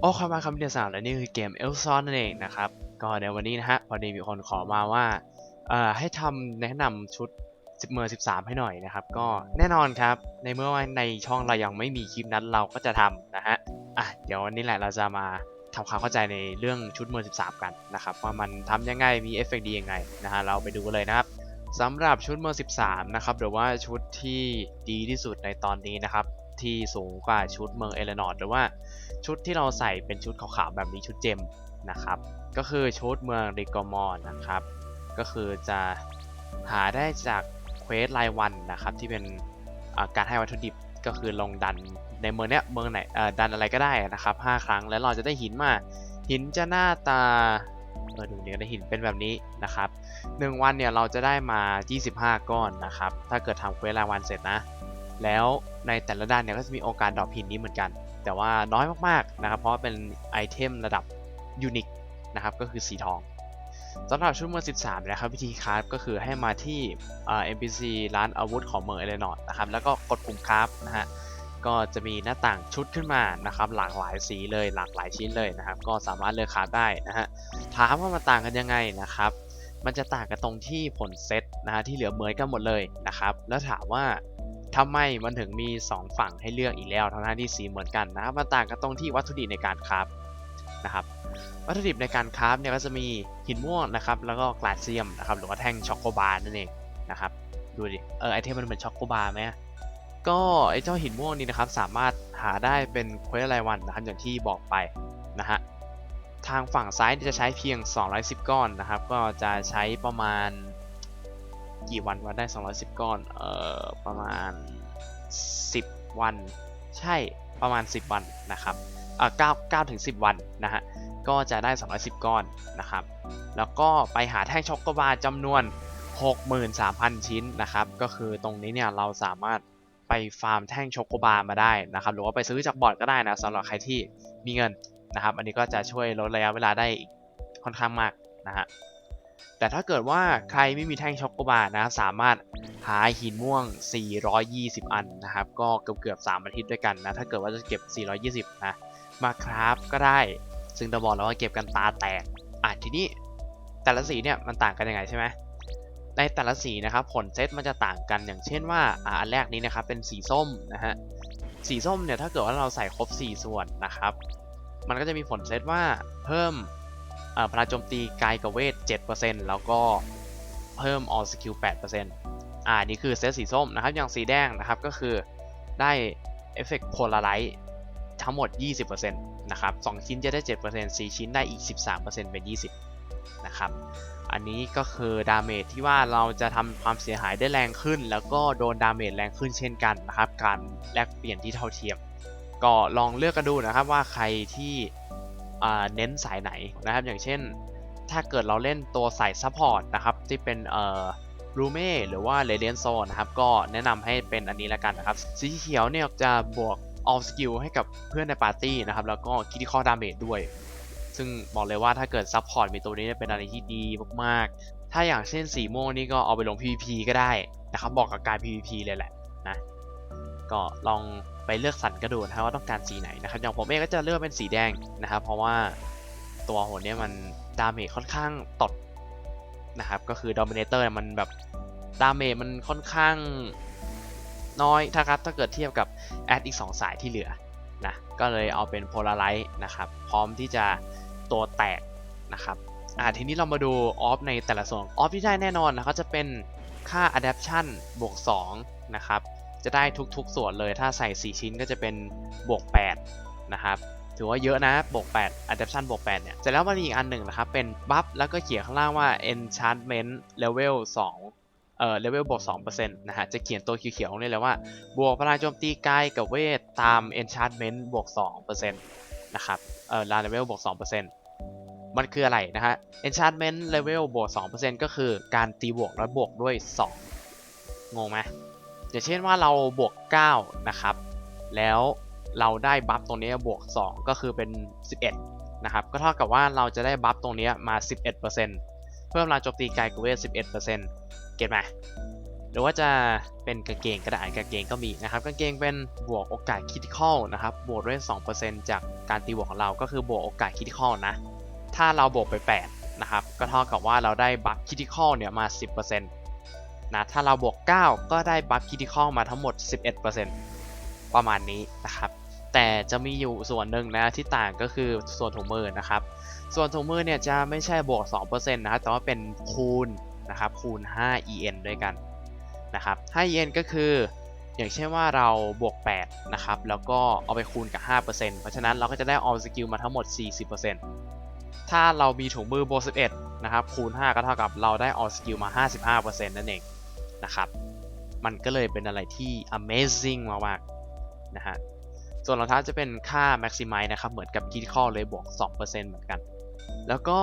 โอ้ความมาคำเดียวสามและนี่คือเกมเอลซอนนั่นเองนะครับ ก็ในวันนี้นะฮะพอดีมีคนขอมาว่าเอ่อให้ทำแนะนำชุด10เมอร์13 ให้หน่อยนะครับ ก็แน่นอนครับ ในเมื่อว่าในช่องเรายังไม่มีคลิปนั้นเราก็จะทำนะฮะอะเดี๋ยววันนี้แหละเราจะมาทำความเข้าใจในเรื่องชุดเมอร์13 กันนะครับ ว่ามันทำยังไงมีเอฟเฟกต์ดียังไงนะฮะเราไปดูกันเลยนะครับสำหรับชุดเมอร์13 นะครับหรือว่าชุดที่ดีที่สุดในตอนนี้นะครับ ที่สูงกว่าชุดเมืองเอเลนอร์หรือว่าชุดที่เราใส่เป็นชุดขาวๆแบบนี้ชุดเจมนะครับ ก็คือชุดเมืองริกอมอนนะครับ ก็คือจะหาได้จากเควสรายวันนะครับที่เป็นการให้วัตถุดิบก็คือลงดันในเมืองเนี้ยเมืองไหนดันอะไรก็ได้นะครับ 5 ครั้งแล้วเราจะได้หินมาหินจะหน้าตาเออดูเนี่ยได้หินเป็นแบบนี้นะครับหนึ่งวันเนี่ยเราจะได้มา 25 ก้อนนะครับ ถ้าเกิดทำเควสรายวันเสร็จนะ แล้วในแต่ละด้านเนี่ยก็จะมีโอกาสดรอปหินนี้เหมือนกัน แต่ว่าน้อยมากๆนะครับ เพราะเป็นไอเทมระดับยูนิคนะครับก็คือสีทองสำหรับชุดเมือง13 นะครับ วิธีคราฟก็คือให้มาที่เอ่อ NPC ร้านอาวุธของเมืองเอเลนอร์นะครับแล้วก็กดปุ่มคราฟนะฮะก็จะมีหน้าต่างชุดขึ้นมานะครับหลากหลายสีเลยหลากหลายชิ้นเลยนะครับ ก็สามารถเลือกคราฟได้นะฮะถามว่ามันต่างกันยังไงนะครับ มันจะต่างกันตรงที่ผลเซตนะฮะที่เหลือเหมือนกันหมดเลยนะครับ แล้วถามว่า ทำไมมันถึงมี 2 ฝั่งให้เลือกอีกแล้วทั้งๆที่สีเหมือนกันนะครับมันต่างกันตรงที่วัตถุดิบในการคราฟนะครับวัตถุดิบในการคราฟเนี่ยก็จะมีหินม่วงนะครับแล้วก็กลาเซียมนะครับหรือว่าแท่งช็อกโกบาร์นั่นเองนะครับดูดิเออไอเทมมันเหมือนช็อกโกบาร์ไหมก็ไอเจ้าหินม่วงนี้นะครับสามารถหาได้เป็นเควสรายวันนะครับอย่างที่บอกไปนะฮะทางฝั่งซ้ายจะใช้เพียง 210 ก้อนนะครับก็จะใช้ประมาณ กี่วันวันได้ 210 ก้อน เอ่อ ประมาณ 10 วัน ใช่ ประมาณ 10 วันนะครับ เอ่อ9 9ถึง 10 วันนะฮะ ก็จะได้ 210 ก้อนนะครับ แล้วก็ไปหาแท่งช็อกโกบาร์จำนวน 63,000 ชิ้นนะครับ ก็คือตรงนี้เนี่ยเราสามารถไปฟาร์มแท่งช็อกโกบาร์มาได้นะครับ หรือว่าไปซื้อจากบอร์ดก็ได้นะสำหรับใครที่มีเงินนะครับ อันนี้ก็จะช่วยลดระยะเวลาได้ค่อนข้างมากนะฮะ แต่ถ้าเกิดว่าใครไม่มีแท่งช็อกโกบาร์นะสามารถหาหินม่วง 420 อันนะครับ ก็เกือบเกือบ3อาทิตย์ด้วยกันนะ ถ้าเกิดว่าจะเก็บ 420 นะ มาคราฟก็ได้ ซึ่งจะบอกแล้วว่าเก็บกันตาแตก อะทีนี้แต่ละสีเนี่ยมันต่างกันยังไงใช่ไหมในแต่ละสีนะครับผลเซตมันจะต่างกันอย่างเช่นว่าอ่าอันแรกนี้นะครับเป็นสีส้มนะฮะสีส้มเนี่ยถ้าเกิดว่าเราใส่ครบ 4 ส่วนนะครับ มันก็จะมีผลเซตว่าเพิ่มเอ่อ พลังโจมตีกายกับเวท 7%แล้วก็เพิ่ม all skill 8%อ่านี่คือเซตสีส้มนะครับ อย่างสีแดงนะครับก็คือได้เอฟเฟกต์โพลาไรต์ทั้งหมด 20%นะครับ2ชิ้นจะได้ 7% 4 ชิ้นได้อีก 13%เป็น 20 นะครับอันนี้ก็คือดาเมจที่ว่าเราจะทำความเสียหายได้แรงขึ้น แล้วก็โดนดาเมจแรงขึ้นเช่นกันนะครับ การแลกเปลี่ยนที่เท่าเทียม ก็ลองเลือกกันดูนะครับว่าใครที่ เน้นสายไหนนะครับ อย่างเช่น ถ้าเกิดเราเล่นตัวสายซัพพอร์ตนะครับ ที่เป็นเอ่อรูเม่หรือว่าเรเดียนโซนนะครับก็แนะนำให้เป็นอันนี้แล้วกันนะครับ สีเขียวเนี่ยจะบวก all skill ให้กับเพื่อนในปาร์ตี้นะครับ แล้วก็ critical damage ด้วย ซึ่งบอกเลยว่าถ้าเกิดซัพพอร์ตมีตัวนี้เนี่ยเป็นอะไรที่ดีมากๆ ถ้าอย่างเช่นสีม่วงนี่ก็เอาไปลง PVP ก็ได้นะครับบอกกับการ PVP เลยแหละนะก็ลอง ไปเลือกสรรกระดูนะครับว่าต้องการสีไหนนะครับอย่างผมเองก็จะเลือกเป็นสีแดงนะครับ เพราะว่าตัวหนเนี่ยมันดาเมจค่อนข้างตดนะครับก็คือด o มิเนเตอร์มันแบบดาเมจมันค่อนข้างน้อยถ้าครับถ้าเกิดเทียบกับแอดอีก 2 สายที่เหลือนะก็เลยเอาเป็นโพลาไรต์นะครับพร้อมที่จะตัวแตกนะครับอ่าทีนี้เรามาดูออฟในแต่ละส่วนออฟที่ได้แน่นอนนะครับจะเป็นค่า adaptation บวก2นะครับ จะได้ทุกๆส่วนเลยถ้าใส่ 4 ชิ้นก็จะเป็นบวก 8 นะครับ ถือว่าเยอะนะบวก 8 adaptation บวก 8 เนี่ยเสร็จแล้วมันมีอีกอันหนึ่งนะครับ เป็นบัฟแล้วก็เขียนข้างล่างว่า enchantment level 2 เอ่อ level บวก2%นะฮะ จะเขียนตัวเขียวๆนี้เลยว่า บวกพลังโจมตีกายกับเวทตาม enchantment บวก2%นะครับ เอ่อ level บวก2%มันคืออะไรนะฮะ enchantment level บวก2%ก็คือการตีบวกแล้วบวกด้วย 2 งงไหม อย่างเช่นว่าเราบวก 9 นะครับ แล้วเราได้บัฟตรงนี้บวก 2 ก็คือเป็น 11 นะครับ ก็เท่ากับว่าเราจะได้บัฟตรงนี้มา 11%เพิ่มพลังโจมตีกายกับเวท 11%เก็ตไหมหรือว่าจะเป็นกางเกงก็ได้กางเกงก็มีนะครับกางเกงเป็นบวกโอกาสคิดข้อนะครับบวกด้วย2%จากการตีบวกของเราก็คือบวกโอกาสคิดข้อนะ ถ้าเราบวกไป 8 นะครับ ก็เท่ากับว่าเราได้บัฟคิดข้อเนี่ยมา 10% นะถ้าเราบวก 9 ก็ได้บัฟคิดข้อมาทั้งหมด 11%ประมาณนี้นะครับแต่จะมีอยู่ส่วนหนึ่งนะที่ต่างก็คือส่วนถุงมือนะครับ ส่วนถุงมือเนี่ยจะไม่ใช่บวก 2%นะครับแต่ว่าเป็นคูณนะครับคูณ 5 en ด้วยกันนะครับ5 en ก็คืออย่างเช่นว่าเราบวก 8 นะครับ แล้วก็เอาไปคูณกับ 5%เพราะฉะนั้นเราก็จะได้ all skill มาทั้งหมด 40%ถ้าเรามีถุงมือบวก11 นะครับคูณ 5 ก็เท่ากับเราได้ all skill มา 55%นั่นเอง นะครับ มันก็เลยเป็นอะไรที่ amazing มากๆนะฮะ ส่วนรองเท้าจะเป็นค่า maximize นะครับ เหมือนกับ critical เลยบวก 2%เหมือนกัน แล้วก็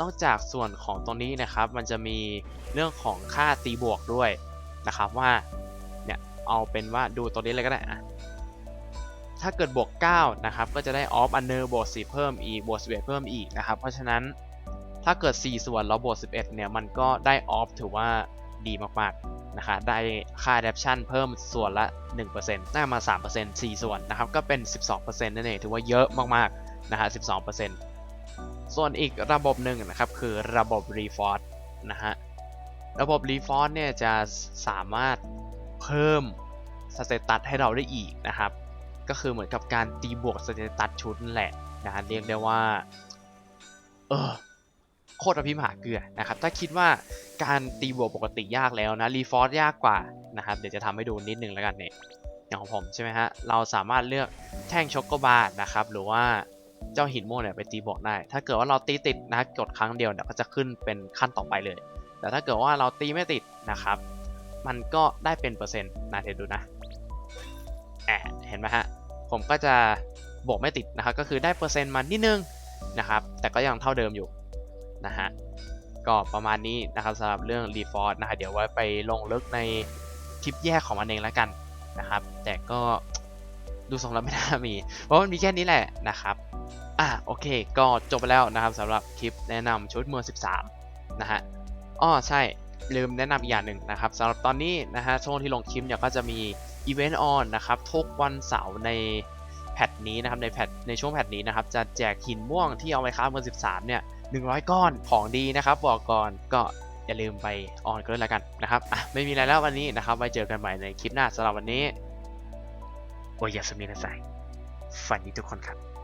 นอกจากส่วนของตรงนี้นะครับ มันจะมีเรื่องของค่าตีบวกด้วยนะครับว่า เนี่ยเอาเป็นว่าดูตัวนี้เลยก็ได้อะถ้าเกิดบวก 9 นะครับ ก็จะได้ off under บวก4เพิ่มอีกบวก11 เพิ่มอีกนะครับ เพราะฉะนั้นถ้าเกิด 4 ส่วนแล้วบวก11 เนี่ย มันก็ได้ off ถือว่า ดีมากๆนะคะได้ค่า adaption เพิ่มส่วนละ 1%ได้มา 3% 4 ส่วนนะครับก็เป็น 12%นั่นเองถือว่าเยอะมากๆนะฮะ12%ส่วนอีกระบบหนึ่งนะครับคือระบบ reforce นะฮะระบบ reforce เนี่ยจะสามารถเพิ่มสเตตัสให้เราได้อีกนะครับ ก็คือเหมือนกับการตีบวกสเตตัสชุดนั่นแหละนะฮะเรียกได้ว่า เออโคตรอภิมหาเกลือนะครับ ถ้าคิดว่า การตีบวกปกติยากแล้วนะรีฟอร์สยากกว่านะครับเดี๋ยวจะทำให้ดูนิดนึงแล้วกันเนี่ยอย่างของผมใช่ไหมฮะเราสามารถเลือกแท่งช็อกโกบาร์นะครับหรือว่าเจ้าหินม่วงเนี่ยไปตีบวกได้ ถ้าเกิดว่าเราตีติดนะกดครั้งเดียวเนี่ยก็จะขึ้นเป็นขั้นต่อไปเลย แต่ถ้าเกิดว่าเราตีไม่ติดนะครับ มันก็ได้เป็นเปอร์เซ็นต์นะเดี๋ยวดูนะแอบเห็นไหมฮะผมก็จะบวกไม่ติดนะครับก็คือได้เปอร์เซ็นต์มานิดนึงนะครับแต่ก็ยังเท่าเดิมอยู่นะฮะ ก็ประมาณนี้นะครับสำหรับเรื่อง r e f o r c e นะครับเดี๋ยวไว้ไปลงลึกในคลิปแยกของมันเองแล้วกันนะครับ แต่ก็ดูทรงแล้วไม่น่ามี เพราะมันมีแค่นี้แหละนะครับอะโอเค ก็จบไปแล้วนะครับสำหรับคลิปแนะนำชุดเมือง13 นะฮะอ้อใช่ลืมแนะนำอีกอย่างหนึ่งนะครับสำหรับตอนนี้นะฮะช่วงที่ลงคลิปเนี่ยก็จะมีอีเวนต์ออนนะครับทุกวันเสาร์ใน แพทนี้นะครับในแพทในช่วงแพทนี้นะครับจะแจกหินม่วงที่เอาไว้ค้าเมือง13เนี่ย100 ก้อนของดีนะครับบอกก่อนก็อย่าลืมไปออนกันด้วยแล้วกันนะครับอะไม่มีอะไรแล้ววันนี้นะครับไว้เจอกันใหม่ในคลิปหน้าสำหรับวันนี้โอยาสมินาไซฝันดีทุกคนครับ